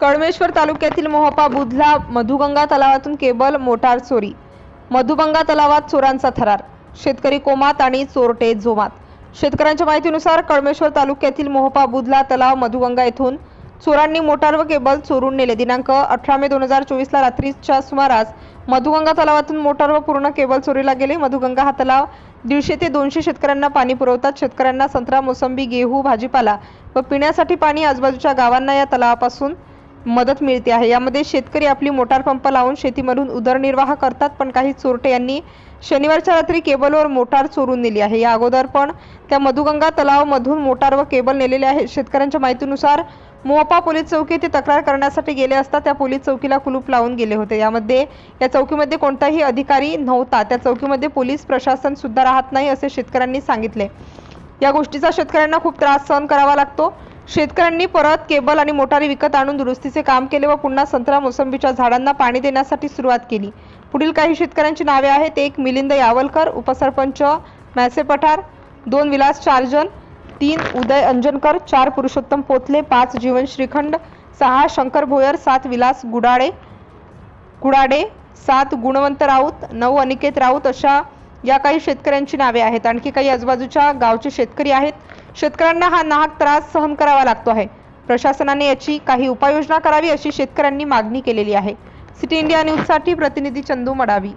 कळमेश्वर तालुक्यातील मोहपा बुधला मधुगंगा तलावातून cable motor चोरी. मधुगंगा तलावात चोरांचा थरार. शेतकरी कोमात आणि चोरटे जोमात. शेतकऱ्यांच्या माहितीनुसार कळमेश्वर तालुक्यातील मोहपा बुधला तलाव मधुगंगा येथून चोरांनी मोटार व केबल चोरून नेले. दिनांक अठरा मे दोन हजार चोवीसला रात्रीच्या सुमारास मधुगंगा तलावातून मोटार व पूर्ण केबल चोरीला गेले. मधुगंगा हा तलाव दीडशे ते दोनशे शेतकऱ्यांना पाणी पुरवतात. शेतकऱ्यांना संत्रा मोसंबी गेहू भाजीपाला व पिण्यासाठी पाणी आजूबाजूच्या गावांना या तलावापासून मदत मिळते आहे. यामध्ये शेतकरी आपली मोटार पंप लावून शेतीमधून उदरनिर्वाह करतात पण काही चोरटे यांनी शनिवारच्या रात्री केबलवर मोटार चोरून नेली आहे. या अगोदर पण त्या मधुगंगा तलावमधून मोटार व केबल नेलेले आहे शेतकऱ्यांच्या माहितीनुसार मोहपा पोलीस चौकी ते तक्रार करण्यासाठी गेले असता त्या पोलीस चौकीला कुलूप लावून गेले होते. यामध्ये या चौकीमध्ये कोणताही अधिकारी नव्हता. त्या चौकीमध्ये पोलीस प्रशासन सुद्धा राहत नाही असे शेतकऱ्यांनी सांगितले. या गोष्टीचा शेतकऱ्यांना खूप त्रास सहन करावा लागतो. शेतकऱ्यांनी परत केबल आणि मोटारी विकत आणून दुरुस्तीचे काम केले व पुन्हा संत्रा मोसंबीच्या झाडांना पाणी देण्यासाठी सुरुवात केली. पुढील काही शेतकऱ्यांची नावे आहेत. एक मिलिंद यावलकर उपसरपंच मॅसे पठार दोन विलास चारजन तीन उदय अंजनकर चार पुरुषोत्तम पोतले पाच जीवन श्रीखंड सहा शंकर भोयर सात विलास गुडाळे गुडाडे सात गुणवंत राऊत नऊ अनिकेत राऊत अशा या काही शेतकऱ्यांची नावे आहेत. आणखी काही आजूबाजूच्या गावचे शेतकरी आहेत. शेतकऱ्यांना हा नाहक त्रास सहन करावा लागतो आहे. प्रशासनाने याची काही उपाययोजना करावी अशी शेतकऱ्यांनी मागणी केलेली आहे. सिटी इंडिया न्यूजसाठी प्रतिनिधी चंदू मडावी.